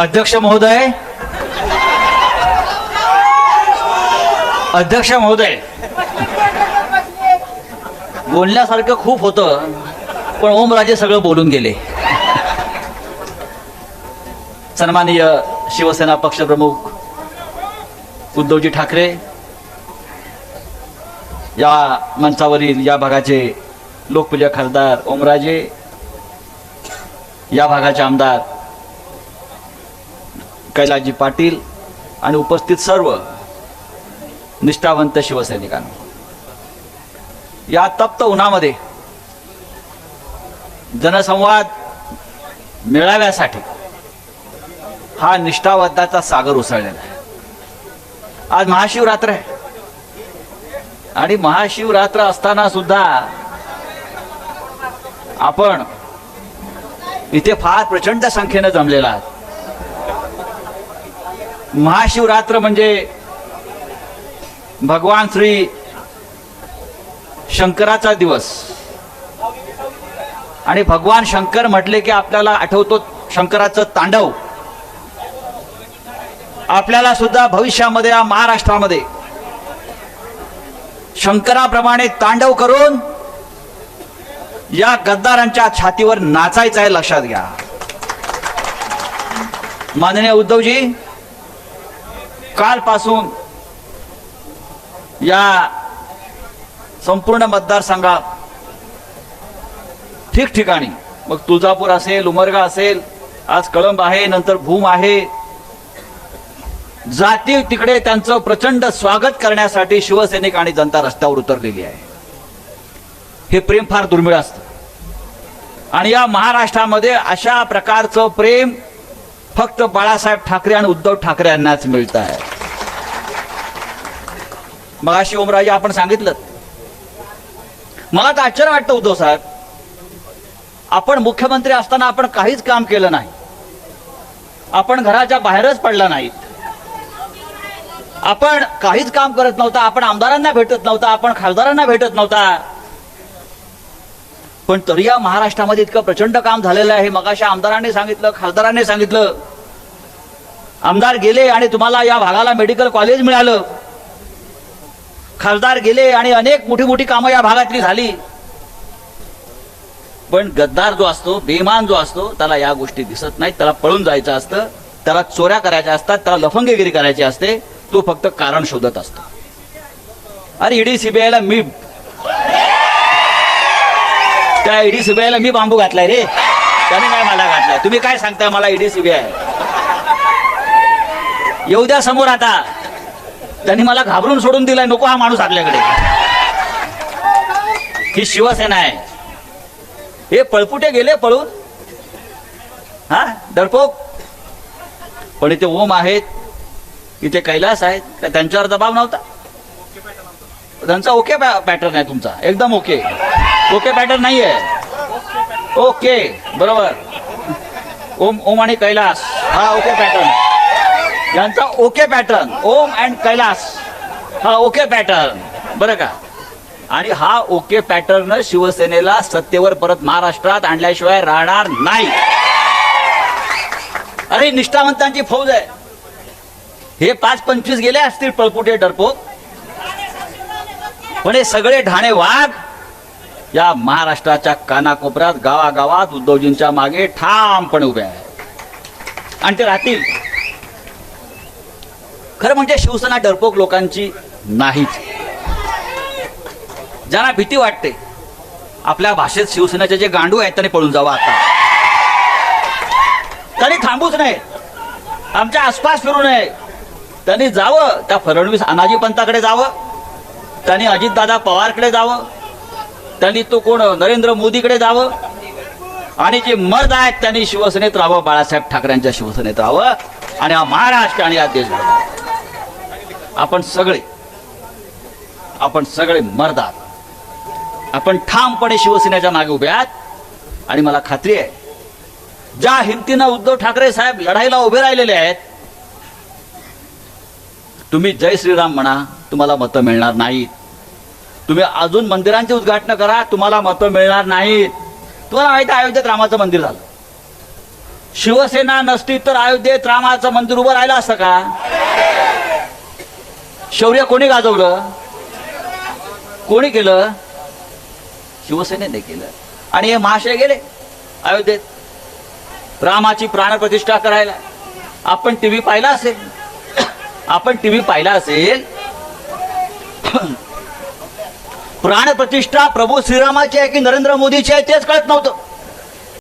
अध्यक्ष महोदय. अध्यक्ष महोदय. बोलण्यासारखं खूप होतं पण ओमराजे सगळं बोलून गेले. सन्माननीय शिवसेना पक्षप्रमुख उद्धवजी ठाकरे या मंचावरील या भागाचे लोकप्रिय खासदार ओमराजे या भागाचे आमदार कैलासजी पाटील आणि उपस्थित सर्व निष्ठावंत शिवसैनिकांना. या तप्त उन्हामध्ये जनसंवाद मेळाव्यासाठी हा निष्ठावंताचा सागर उसळलेला आहे. आज महाशिवरात्र आहे. आणि महाशिवरात्र असताना सुद्धा आपण इथे फार प्रचंड संख्येनं जमलेला आहात. महाशिवरात्र म्हणजे भगवान श्री शंकराचा दिवस. आणि भगवान शंकर म्हटले की आपल्याला आठवतो शंकराचं तांडव. आपल्याला सुद्धा भविष्यामध्ये या महाराष्ट्रामध्ये शंकराप्रमाणे तांडव करून या गद्दारांच्या छातीवर नाचायचं आहे लक्षात घ्या. माननीय उद्धवजी कालपासून या संपूर्ण मतदारसंघात ठिकठिकाणी मग तुळजापूर असेल उमरगा असेल आज कळंब आहे नंतर भूम आहे जाती तिकडे त्यांचं प्रचंड स्वागत करण्यासाठी शिवसैनिक आणि जनता रस्त्यावर उतरलेली आहे. हे प्रेम फार दुर्मिळ असतं. आणि या महाराष्ट्रामध्ये अशा प्रकारचं प्रेम फक्त बाळासाहेब ठाकरे आणि उद्धव ठाकरे यांनाच मिळत आहे. मग अशी ओमराजे आपण सांगितलं. मला तर आश्चर्य वाटतं उद्धव साहेब. आपण मुख्यमंत्री असताना आपण काहीच काम केलं नाही. आपण घराच्या बाहेरच पडला नाहीत. आपण काहीच काम करत नव्हता आपण आमदारांना भेटत नव्हता आपण खासदारांना भेटत नव्हता. पण तरी या महाराष्ट्रामध्ये इतकं प्रचंड काम झालेलं आहे. मगाशी आमदारांनी सांगितलं खासदारांनी सांगितलं. आमदार गेले आणि तुम्हाला या भागाला मेडिकल कॉलेज मिळालं. खासदार गेले आणि अनेक मोठी मोठी कामं या भागातली झाली. पण गद्दार जो असतो बेमान जो असतो त्याला या गोष्टी दिसत नाहीत. त्याला पळून जायचं असतं त्याला चोऱ्या करायच्या असतात त्याला लफंगेगिरी करायची असते तो फक्त कारण शोधत असतो. अरे ईडी सीबीआयला मी त्या ईडी सीबीआयला मी बांबू घातलाय रे. त्याने काय मला घातलाय? तुम्ही काय सांगताय मला ईडी सीबीआय येऊ द्या समोर आता. त्यांनी मला घाबरून सोडून दिलाय नको हा माणूस आपल्याकडे. ही शिवसेना आहे. हे पळपुटे गेले पळून? हा डरपोक पण इथे ओम आहेत इथे कैलास आहेत का त्यांच्यावर दबाव नव्हता? त्यांचा ओके पॅटर्न आहे तुमचा एकदम ओके. ओके पॅटर्न नाही आहे ओके बरोबर. ओम ओम आणि कैलास हा ओके पॅटर्न. यांचा okay pattern Om and Kailas. हा ओके पॅटर्न बरं का? आणि हा ओके पॅटर्न शिवसेनेला सत्तेवर परत महाराष्ट्रात आणल्याशिवाय राहणार नाही. अरे निष्ठावंतांची फौज आहे. हे पाच पंचवीस गेले असतील पळपुटे डरपोक पण हे सगळे ढाणे वाघ या महाराष्ट्राच्या कानाकोपऱ्यात गावागावात उद्धवजींच्या मागे ठामपणे उभे आहेत. आणि ते राहतील. खरं म्हणजे शिवसेना डरपोक लोकांची नाहीच ज्यांना भीती वाटते आपल्या भाषेत शिवसेनेचे जे गांडू आहेत त्यांनी पळून जावं आता. त्यांनी थांबूच नये. आमच्या आसपास फिरू नये. त्यांनी जावं त्या फडणवीस अनाजी पंताकडे जावं. त्यांनी अजितदादा पवारकडे जावं. त्यांनी तो कोण नरेंद्र मोदीकडे जावं. आणि जे मर्द आहेत त्यांनी शिवसेनेत राहावं बाळासाहेब ठाकरेंच्या शिवसेनेत राहावं. आणि हा महाराष्ट्र आणि हा देश आपण सगळे आपण सगळे मरदार. आपण ठामपणे शिवसेनेच्या मागे उभे आहात. आणि मला खात्री आहे ज्या हिमतीनं उद्धव ठाकरे साहेब लढाईला उभे राहिलेले आहेत तुम्ही जय श्रीराम म्हणा तुम्हाला मतं मिळणार नाहीत. तुम्ही अजून मंदिरांची उद्घाटन करा तुम्हाला मतं मिळणार नाहीत. तुम्हाला माहिती अयोध्येत रामाचं मंदिर झालं. शिवसेना नसती तर अयोध्येत रामाचं मंदिर उभं राहिलं असतं का? शौर्य कोणी गाजवलं? कोणी केलं? शिवसेनेने केलं. आणि हे महाशय गेले अयोध्येत. रामाची प्राणप्रतिष्ठा करायला. आपण टीव्ही पाहिला असेल. आपण टीव्ही पाहिला असेल. प्राणप्रतिष्ठा प्रभू श्रीरामाची आहे की नरेंद्र मोदीची आहे तेच कळत नव्हतं.